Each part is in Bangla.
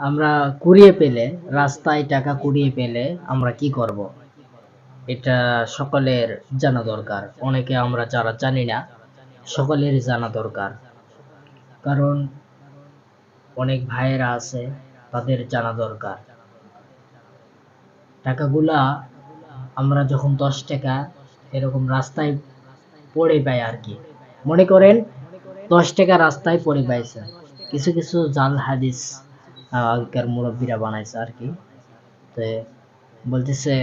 আমরা কুড়িয়ে পেলে, রাস্তায় টাকা কুড়িয়ে পেলে আমরা কি করব? এটা সকলের জানা দরকার। অনেকে আমরা যারা জানি না সকলের জানা দরকার। কারণ অনেক ভাইয়েরা আছে, তাদের জানা দরকার। টাকাগুলা আমরা যখন দশ টাকা এরকম রাস্তায় পড়ে পাই আর কি। মনে করেন, দশ টাকা রাস্তায় পড়ে পাইছে। কিছু কিছু জাল হাদিস আগেকার মুরব্বীরা বানাইছে আর কি। তো বলতেছে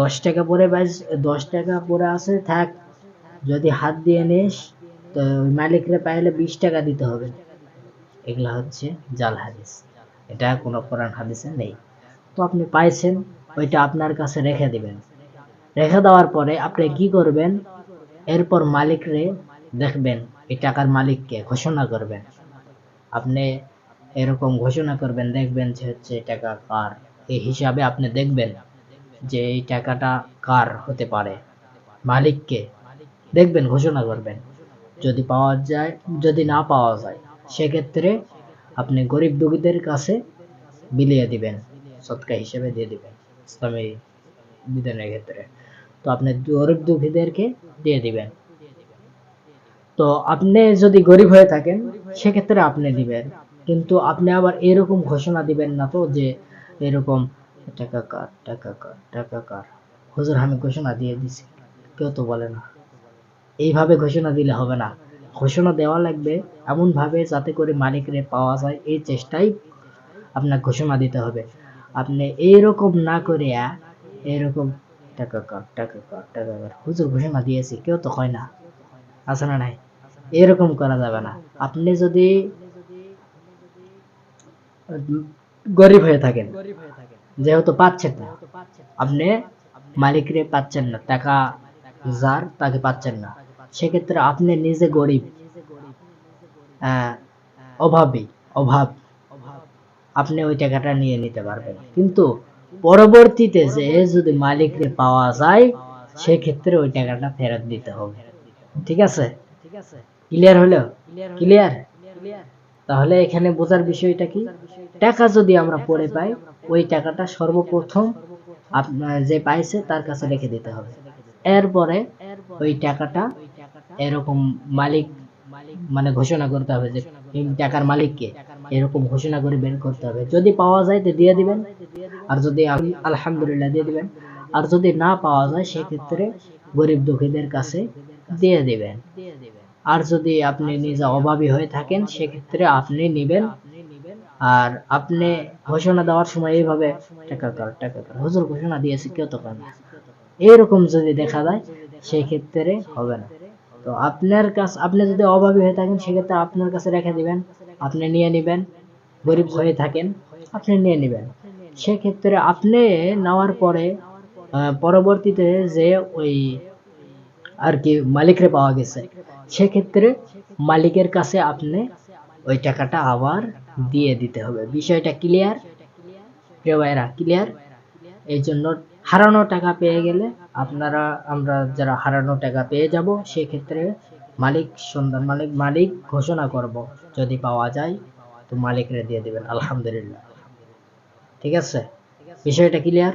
দশ টাকা পরে পাইছ দশ টাকা পরে আছে, থাক, যদি হাত দিয়ে নিস, তো মালিকরে পাইলে বিশ টাকা দিতে হবে। এগুলা হচ্ছে জাল হাদিস। এটা কোনো কোরআন হাদিসে নেই। তো আপনি পাইছেন, ওইটা আপনার কাছে রেখে দিবেন। রেখে দেওয়ার পরে আপনি কি করবেন? এরপর মালিকরে দেখবেন, এই টাকার মালিককে ঘোষণা করবেন। আপনি এরকম ঘোষণা করবেন, দেখবেন যে হচ্ছে টাকা কার? এই হিসাবে আপনি দেখবেন যে এই টাকাটা কার হতে পারে? মালিককে দেখবেন, ঘোষণা করবেন। যদি পাওয়া যায়, যদি না পাওয়া যায়, সেক্ষেত্রে আপনি গরিব দুঃখীদের কাছে বিলিয়ে দিবেন, সৎকা হিসেবে দিয়ে দিবেন, ইসলামী বিধানের ক্ষেত্রে। তো আপনি গরিব দুঃখীদেরকে দিয়ে দিবেন। তো আপনি যদি গরিব হয়ে থাকেন, সেক্ষেত্রে আপনি দিবেন। কিন্তু আপনি আবার এরকম ঘোষণা দিবেন না তো যে এরকম, টাকা কার টাকা কার টাকা কার? হুজুর, আমি ঘোষণা দিয়ে দিছি। কেউ তো বলে না। এইভাবে ঘোষণা দিলে হবে না। ঘোষণা দেওয়া লাগবে এমন ভাবে যাতে করে মালিকরে পাওয়া যায় এই চেষ্টাই আপনার ঘোষণা দিতে হবে। আপনি এইরকম না করে এরকম, টাকা কার টাকা কার টাকা কার? হুজুর, ঘোষণা দিয়েছি। কেউ তো হয় না। আছে না নাই? এরকম করা যাবে না। আপনি যদি গরিব হয়ে থাকেন। যেহেতু পাচ্ছেন না। আপনি মালিকরে পাচ্ছেন না টাকা যার তাকে পাচ্ছেন না। সেক্ষেত্রে আপনি নিজে গরিব অভাবী অভাব। আপনি ওই টাকাটা নিয়ে নিতে পারবেন। কিন্তু পরবর্তীতে যে যদি মালিকরে পাওয়া যায় সেক্ষেত্রে ওই টাকাটা ফেরত দিতে হবে। ঠিক আছে? ক্লিয়ার হলো? ক্লিয়ার তাহলে এখানে বোঝার বিষয়টা কি? টাকা যদি আমরা পড়ে পাই, ওই টাকাটা সর্বপ্রথম যে পাইছে তার কাছে রেখে দিতে হবে। এরপরে ওই টাকাটা এরকম মালিক মানে ঘোষণা করতে হবে যে টাকার মালিককে এরকম ঘোষণা করে বের করতে হবে। যদি পাওয়া যায় তো দিয়ে দিবেন। আর যদি আল- আলহামদুলিল্লাহ দিয়ে দিবেন। আর যদি না পাওয়া যায়, সেক্ষেত্রে গরিব দুঃখীদের কাছে দিয়ে দিবেন। আর যদি আপনি নিজে অভাবী হয়ে থাকেন, সেক্ষেত্রে আপনি নেবেন। আর আপনি ঘোষণা দেওয়ার সময় এইভাবে টাকা কর টাকা কর। হুজুর ঘোষণা দিয়েছে, কেউ তো করে না। এইরকম যদি দেখা যায় সেই ক্ষেত্রে হবে না। তো আপনার কাছে, আপনি যদি অভাবী হয়ে থাকেন, সেক্ষেত্রে আপনার কাছে রেখে দিবেন, আপনি নিয়ে নেবেন। গরিব হয়ে থাকেন, আপনি নিয়ে নেবেন। সেক্ষেত্রে আপনি নেওয়ার পরে পরবর্তীতে যে ওই আর কি মালিকরে পাওয়া গেছে। সেক্ষেত্রে মালিকের কাছে আপনি ওই টাকাটা আবার দিয়ে দিতে হবে। বিষয়টা ক্লিয়ার প্রিয় ভাইরা ক্লিয়ার এই জন্য হারানো টাকা পেয়ে গেলে আপনারা, আমরা যারা হারানো টাকা পেয়ে যাব, সেক্ষেত্রে মালিক সন্ধান, মালিক মালিক ঘোষণা করব, যদি পাওয়া যায়, তো মালিকরে দিয়ে দিবেন, আলহামদুলিল্লাহ। ঠিক আছে? বিষয়টা ক্লিয়ার